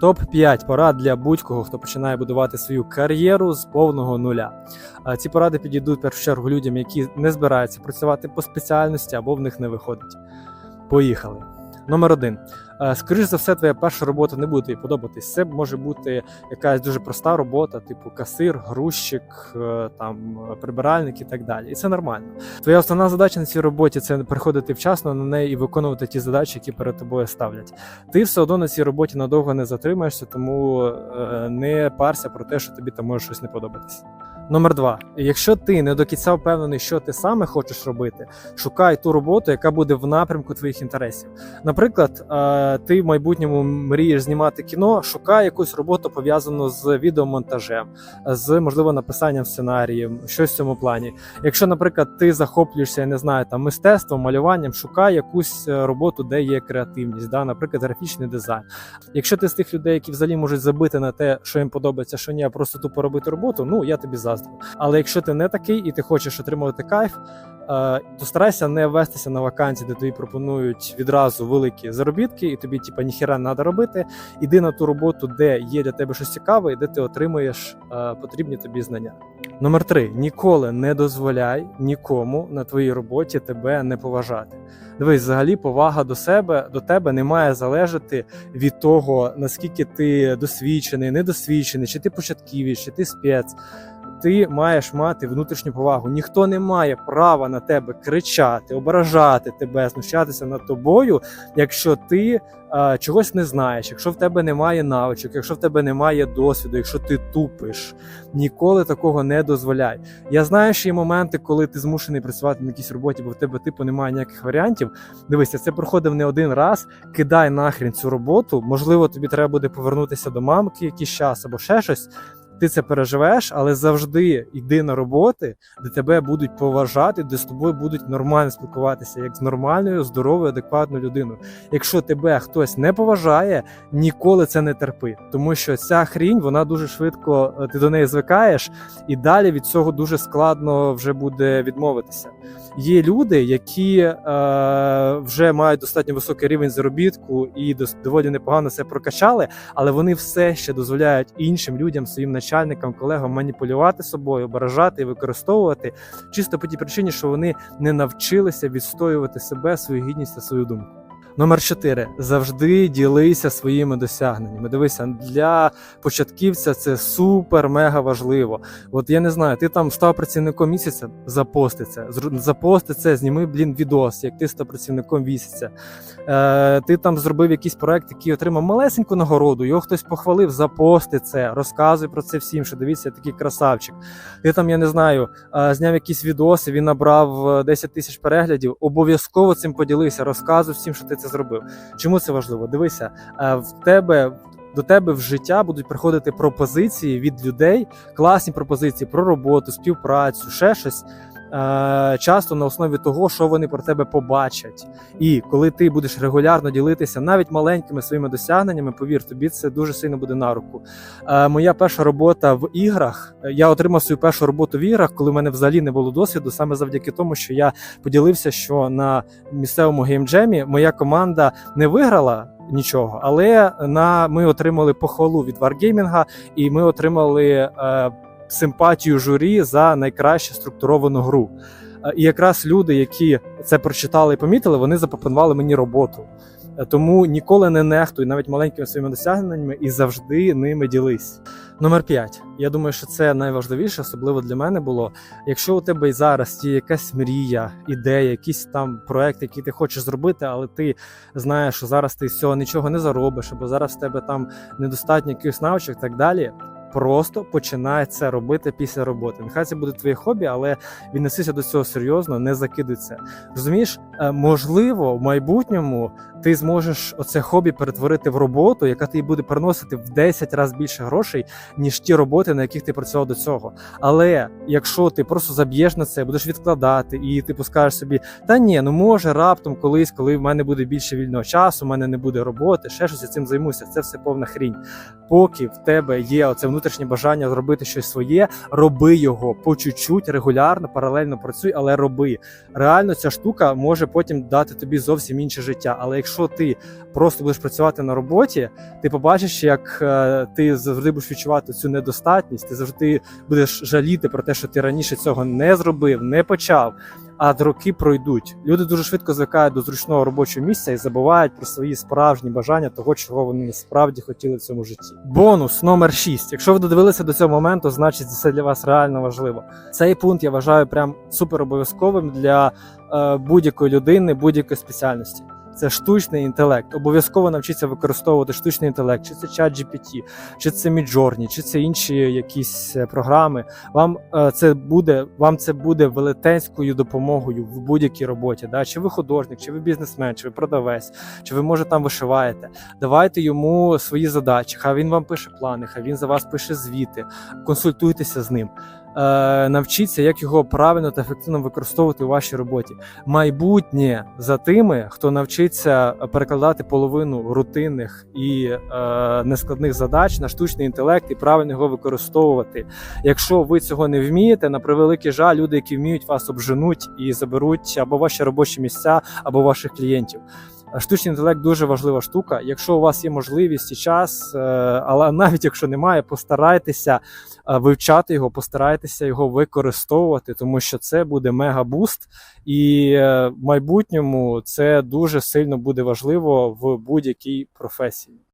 Топ 5 порад для будь-кого, хто починає будувати свою кар'єру з повного нуля. А Ці поради підійдуть в першу чергу людям, які не збираються працювати по спеціальності або в них не виходить. Поїхали. Номер один. Е, Скоріше за все, твоя перша робота не буде тобі подобатись. Це може бути якась дуже проста робота, типу касир, грузчик, е, там е, прибиральник і так далі. І це нормально. Твоя основна задача на цій роботі це приходити вчасно на неї і виконувати ті задачі, які перед тобою ставлять. Ти все одно на цій роботі надовго не затримаєшся, тому не парся про те, що тобі там може щось не подобатись. Номер два. Якщо ти не до кінця впевнений, що ти саме хочеш робити, шукай ту роботу, яка буде в напрямку твоїх інтересів. Наприклад, е, ти в майбутньому мрієш знімати кіно, шукай якусь роботу пов'язану з відеомонтажем, з можливо написанням сценаріїв, щось в цьому плані. Якщо, наприклад, ти захоплюєшся, я не знаю, там мистецтвом, малюванням, шукай якусь е, роботу, де є креативність, да, наприклад, графічний дизайн. Якщо ти з тих людей, які взагалі можуть забити на те, що їм подобається, що ні, а просто тупо робити роботу, ну я тобі заздрю. Але якщо ти не такий і ти хочеш отримувати кайф, е, то старайся не вестися на вакансії, де тобі пропонують відразу великі заробітки, і тобі, типа, ніхіра не треба робити. Іди на ту роботу, де є для тебе щось цікаве, і де ти отримуєш е, потрібні тобі знання. Номер три: ніколи не дозволяй нікому на твоїй роботі тебе не поважати. Дивись, взагалі, повага до себе до тебе не має залежати від того, наскільки ти досвідчений, недосвідчений, чи ти початківець, чи ти спец. Ти маєш мати внутрішню повагу. Ніхто не має права на тебе кричати, ображати тебе, знущатися над тобою, якщо ти е, чогось не знаєш, якщо в тебе немає навичок, якщо в тебе немає досвіду, якщо ти тупиш. Ніколи такого не дозволяй. Я знаю, що є моменти, коли ти змушений працювати на якійсь роботі, бо в тебе типу немає ніяких варіантів. Дивися, це проходив не один раз. Кидай нахрін цю роботу. Можливо, тобі треба буде повернутися до мамки якийсь час або ще щось. Ти це переживеш, але завжди йди на роботи, де тебе будуть поважати, де з тобою будуть нормально спілкуватися, як з нормальною, здоровою, адекватною людиною. Якщо тебе хтось не поважає, ніколи це не терпи, тому що ця хрінь вона дуже швидко е, ти до неї звикаєш, і далі від цього дуже складно вже буде відмовитися. Є люди, які е, вже мають достатньо високий рівень заробітку і доволі непогано це прокачали, але вони все ще дозволяють іншим людям, своїм начальникам, колегам маніпулювати собою, ображати і використовувати чисто по тій причині, що вони не навчилися відстоювати себе, свою гідність та свою думку. Номер 4. завжди ділися своїми досягненнями. Дивися, для початківця це супер мега важливо. От я не знаю, ти там став працівником місяця, запости це. Запости це, зніми, блін, відос, як ти став працівником місяця. Е, ти там зробив якийсь проект, який отримав малесеньку нагороду, його хтось похвалив, запости це, розказуй про це всім, що дивіться, я такий красавчик. Ти там, я не знаю, е, зняв якісь відоси, він набрав е, 10 тисяч переглядів. Обов'язково цим поділився, розказуй всім, що ти це зробив. Чому це важливо? Дивися, е, в тебе. До тебе в життя будуть приходити пропозиції від людей, класні пропозиції про роботу, співпрацю, ще щось. Е, часто на основі того, що вони про тебе побачать. І коли ти будеш регулярно ділитися навіть маленькими своїми досягненнями, повір, тобі це дуже сильно буде на руку. Е, моя перша робота в іграх. е, Я отримав свою першу роботу в іграх, коли в мене взагалі не було досвіду, саме завдяки тому, що я поділився, що на місцевому геймджемі моя команда не виграла. Нічого, але на ми отримали похвалу від Wargaming, і ми отримали е, симпатію журі за найкраще структуровану гру. Е, І якраз люди, які це прочитали і помітили, вони запропонували мені роботу. Е, Тому ніколи не нехтуй навіть маленькими своїми досягненнями і завжди ними ділись. Номер 5. Я думаю, що це найважливіше, особливо для мене було. Якщо у тебе і зараз є якась мрія, ідея, якийсь там проект, який ти хочеш зробити, але ти знаєш, що зараз ти з цього нічого не заробиш, або зараз в тебе там недостатньо якихось навичок так далі. Просто починай це робити після роботи. Нехай це буде твоє хобі, але віднесися до цього серйозно, не закидуй це. Розумієш, Е, можливо, в майбутньому ти зможеш оце хобі перетворити в роботу, яка тобі буде приносити в 10 разів більше грошей, ніж ті роботи, на яких ти працював до цього. Але якщо ти просто заб'єш на це, будеш відкладати, і ти скажеш собі, та ні, ну може раптом колись, коли в мене буде більше вільного часу, в мене не буде роботи, ще щось я цим займуся. Це все повна хрінь. Поки в тебе є оце внутрішнє бажання зробити щось своє, роби його по чуть-чуть, регулярно, паралельно працюй, але роби. Реально, ця штука може потім дати тобі зовсім інше життя. Але якщо ти просто будеш працювати на роботі, ти побачиш, як е, ти завжди будеш відчувати цю недостатність, ти завжди будеш жаліти про те, що ти раніше цього не зробив, не почав. А роки пройдуть. Люди дуже швидко звикають до зручного робочого місця і забувають про свої справжні бажання того, чого вони насправді хотіли в цьому житті. Бонус номер 6. Якщо ви додивилися до цього моменту, значить це для вас реально важливо. Цей пункт я вважаю прям супер обов'язковим для е, будь-якої людини, будь-якої спеціальності. Це штучний інтелект. Обов'язково навчіться використовувати штучний інтелект, чи це чат GPT, чи це Midjourney, чи це інші якісь е, програми. Вам е, це буде вам це буде велетенською допомогою в будь-якій роботі. Да? Чи ви художник, чи ви бізнесмен, чи ви продавець, чи ви може там вишиваєте. Давайте йому свої задачі. Хай він вам пише плани, хай він за вас пише звіти, консультуйтеся з ним. Е, навчіться, як його правильно та ефективно використовувати у вашій роботі. Майбутнє за тими, хто навчиться перекладати половину рутинних і е, нескладних задач на штучний інтелект і правильно його використовувати. Якщо ви цього не вмієте, на превеликий жаль, люди, які вміють вас обженуть і заберуть або ваші робочі місця, або ваших клієнтів. Штучний інтелект дуже важлива штука. Якщо у вас є можливість і час, е, але навіть якщо немає, постарайтеся е, вивчати його, постарайтеся його використовувати, тому що це буде мега-буст, і е, в майбутньому це дуже сильно буде важливо в будь-якій професії.